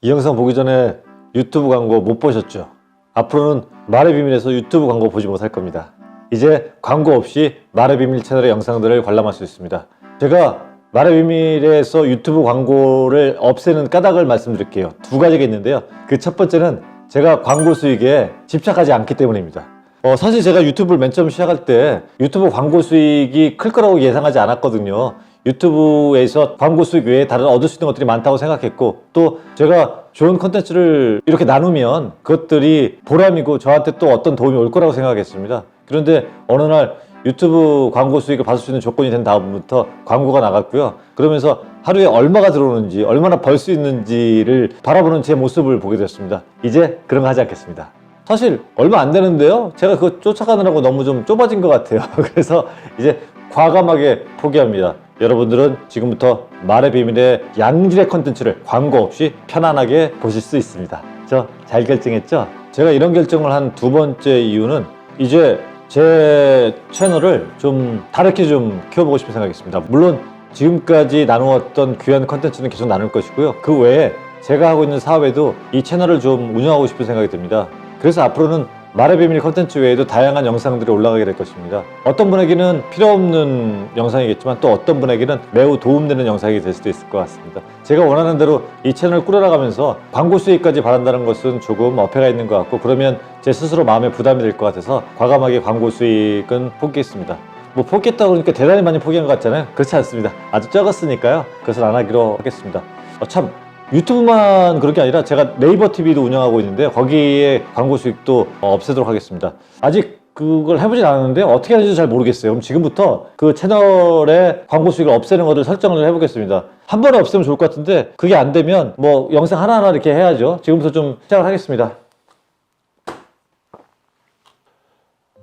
이 영상 보기 전에 유튜브 광고 못 보셨죠? 앞으로는 말의 비밀에서 유튜브 광고 보지 못할 겁니다. 이제 광고 없이 말의 비밀 채널의 영상들을 관람할 수 있습니다. 제가 말의 비밀에서 유튜브 광고를 없애는 까닭을 말씀드릴게요. 두 가지가 있는데요. 그 첫 번째는 제가 광고 수익에 집착하지 않기 때문입니다. 어, 사실 제가 유튜브를 맨 처음 시작할 때 유튜브 광고 수익이 클 거라고 예상하지 않았거든요. 유튜브에서 광고 수익 외에 다른 얻을 수 있는 것들이 많다고 생각했고 또 제가 좋은 컨텐츠를 이렇게 나누면 그것들이 보람이고 저한테 또 어떤 도움이 올 거라고 생각했습니다. 그런데 어느 날 유튜브 광고 수익을 받을 수 있는 조건이 된 다음부터 광고가 나갔고요. 그러면서 하루에 얼마가 들어오는지 얼마나 벌 수 있는지를 바라보는 제 모습을 보게 됐습니다. 이제 그런 거 하지 않겠습니다. 사실 얼마 안 되는데요. 제가 그거 쫓아가느라고 너무 좀 좁아진 것 같아요. 그래서 이제 과감하게 포기합니다. 여러분들은 지금부터 말의 비밀의 양질의 컨텐츠를 광고 없이 편안하게 보실 수 있습니다. 저 잘 결정했죠? 제가 이런 결정을 한 두 번째 이유는 이제 제 채널을 좀 다르게 좀 키워보고 싶은 생각이 있습니다. 물론 지금까지 나누었던 귀한 컨텐츠는 계속 나눌 것이고요. 그 외에 제가 하고 있는 사업에도 이 채널을 좀 운영하고 싶은 생각이 듭니다. 그래서 앞으로는 말의 비밀 컨텐츠 외에도 다양한 영상들이 올라가게 될 것입니다. 어떤 분에게는 필요 없는 영상이겠지만 또 어떤 분에게는 매우 도움되는 영상이 될 수도 있을 것 같습니다. 제가 원하는 대로 이 채널을 꾸려나가면서 광고 수익까지 바란다는 것은 조금 어폐가 있는 것 같고 그러면 제 스스로 마음에 부담이 될 것 같아서 과감하게 광고 수익은 포기했습니다. 뭐 포기했다고 그러니까 대단히 많이 포기한 것 같잖아요. 그렇지 않습니다. 아주 적었으니까요. 그것을 안 하기로 하겠습니다. 어, 참 유튜브만 그런 게 아니라 제가 네이버 TV도 운영하고 있는데 거기에 광고 수익도 어, 없애도록 하겠습니다. 아직 그걸 해보진 않았는데 어떻게 하는지 잘 모르겠어요. 그럼 지금부터 그 채널의 광고 수익을 없애는 것을 설정을 해보겠습니다. 한 번에 없애면 좋을 것 같은데 그게 안 되면 뭐 영상 하나하나 이렇게 해야죠. 지금부터 좀 시작을 하겠습니다.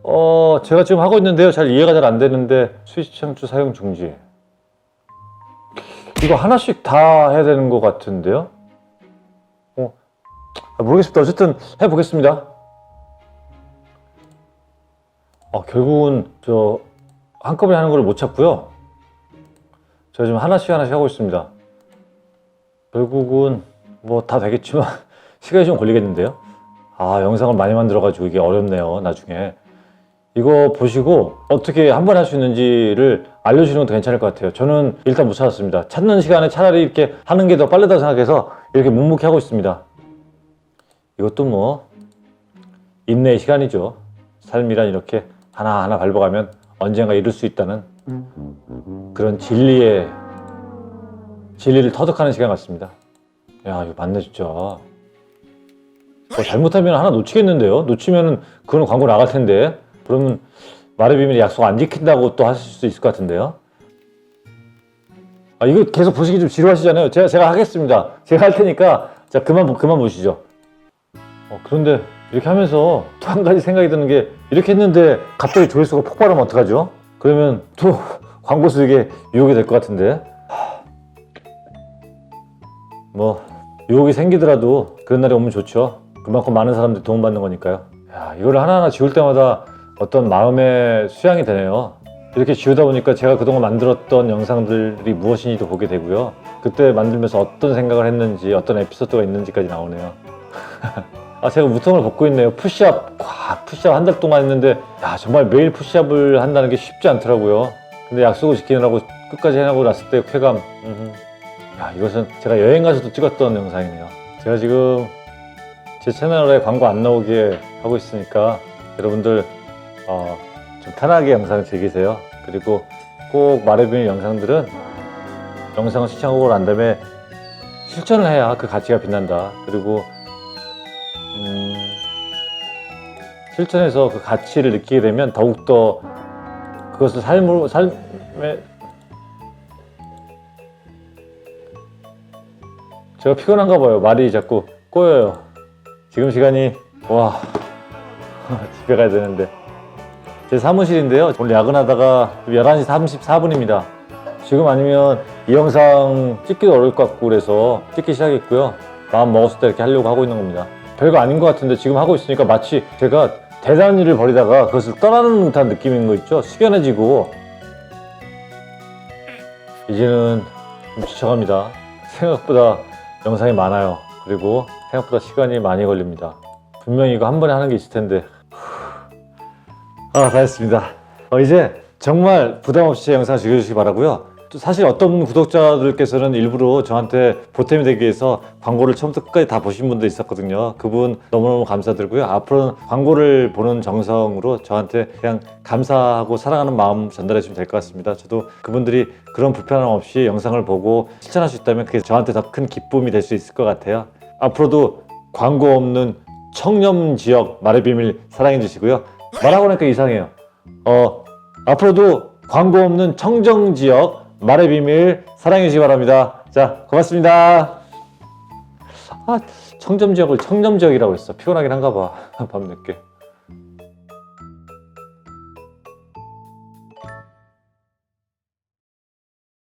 어, 제가 지금 하고 있는데요. 잘 이해가 잘 안 되는데 스위치 창출 사용 중지. 이거 하나씩 다 해야 되는 것 같은데요? 어, 아, 모르겠습니다. 어쨌든 해보겠습니다. 어, 결국은 저 한꺼번에 하는 걸 못 찾고요. 제가 지금 하나씩 하나씩 하고 있습니다. 결국은 뭐 다 되겠지만 시간이 좀 걸리겠는데요. 아, 영상을 많이 만들어가지고 이게 어렵네요. 나중에. 이거 보시고 어떻게 한번할수 있는지를 알려주시는 것도 괜찮을 것 같아요. 저는 일단 못 찾았습니다. 찾는 시간에 차라리 이렇게 하는 게 더 빠르다고 생각해서 이렇게 묵묵히 하고 있습니다. 이것도 뭐 인내의 시간이죠. 삶이란 이렇게 하나하나 밟아가면 언젠가 이룰 수 있다는 그런 진리의 진리를 터득하는 시간 같습니다. 야 이거 맞네 진짜. 뭐 잘못하면 하나 놓치겠는데요. 놓치면은 그건 광고 나갈 텐데. 그러면 말의 비밀 약속 안 지킨다고 또 하실 수 있을 것 같은데요. 아 이거 계속 보시기 좀 지루하시잖아요. 제가 제가 하겠습니다. 제가 할 테니까 자 그만 보- 그만 보시죠. 어, 그런데 이렇게 하면서 또 한 가지 생각이 드는 게 이렇게 했는데 갑자기 조회수가 폭발하면 어떡하죠? 그러면 또 광고 수익에 유혹이 될 것 같은데. 하, 뭐 유혹이 생기더라도 그런 날이 오면 좋죠. 그만큼 많은 사람들이 도움받는 거니까요. 야, 이거를 하나하나 지울 때마다 어떤 마음의 수양이 되네요. 이렇게 지우다 보니까 제가 그동안 만들었던 영상들이 무엇인지도 보게 되고요. 그때 만들면서 어떤 생각을 했는지, 어떤 에피소드가 있는지까지 나오네요. 아, 제가 무통을 벗고 있네요. 푸시업, 와, 푸시업 한 달 동안 했는데, 야, 정말 매일 푸시업을 한다는 게 쉽지 않더라고요. 근데 약속을 지키느라고 끝까지 해나고 났을 때 쾌감. 야, 이것은 제가 여행 가서도 찍었던 영상이네요. 제가 지금 제 채널에 광고 안 나오게 하고 있으니까 여러분들 어, 좀 편하게 영상을 즐기세요. 그리고 꼭 말해주는 영상들은 영상을 시청하고 난 다음에 실천을 해야 그 가치가 빛난다. 그리고 음, 실천해서 그 가치를 느끼게 되면 더욱더 그것을 삶으로 삶에 제가 피곤한가 봐요. 말이 자꾸 꼬여요. 지금 시간이 와 집에 가야 되는데 제 사무실인데요. 오늘 야근하다가 11시 34분입니다. 지금 아니면 이 영상 찍기도 어려울 것 같고 그래서 찍기 시작했고요. 마음 먹었을 때 이렇게 하려고 하고 있는 겁니다. 별거 아닌 것 같은데 지금 하고 있으니까 마치 제가 대단한 일을 벌이다가 그것을 떠나는 듯한 느낌인 거 있죠? 숙연해지고 이제는 좀 지쳐갑니다. 생각보다 영상이 많아요. 그리고 생각보다 시간이 많이 걸립니다. 분명히 이거 한 번에 하는 게 있을 텐데. 아, 다 했습니다. 어, 이제 정말 부담 없이 제 영상 즐겨주시기 바라고요. 또 사실 어떤 구독자들께서는 일부러 저한테 보탬이 되기 위해서 광고를 처음부터 끝까지 다 보신 분도 있었거든요. 그분 너무너무 감사드리고요. 앞으로는 광고를 보는 정성으로 저한테 그냥 감사하고 사랑하는 마음 전달해 주시면 될 것 같습니다. 저도 그분들이 그런 불편함 없이 영상을 보고 실천할 수 있다면 그게 저한테 더 큰 기쁨이 될 수 있을 것 같아요. 앞으로도 광고 없는 청렴 지역 말의 비밀 사랑해 주시고요. 말하고 나니까 이상해요. 어, 앞으로도 광고 없는 청정 지역 말의 비밀 사랑해 주시기 바랍니다. 자, 고맙습니다. 아, 청정 지역을 청렴 지역이라고 했어. 피곤하긴 한가 봐. 밤늦게.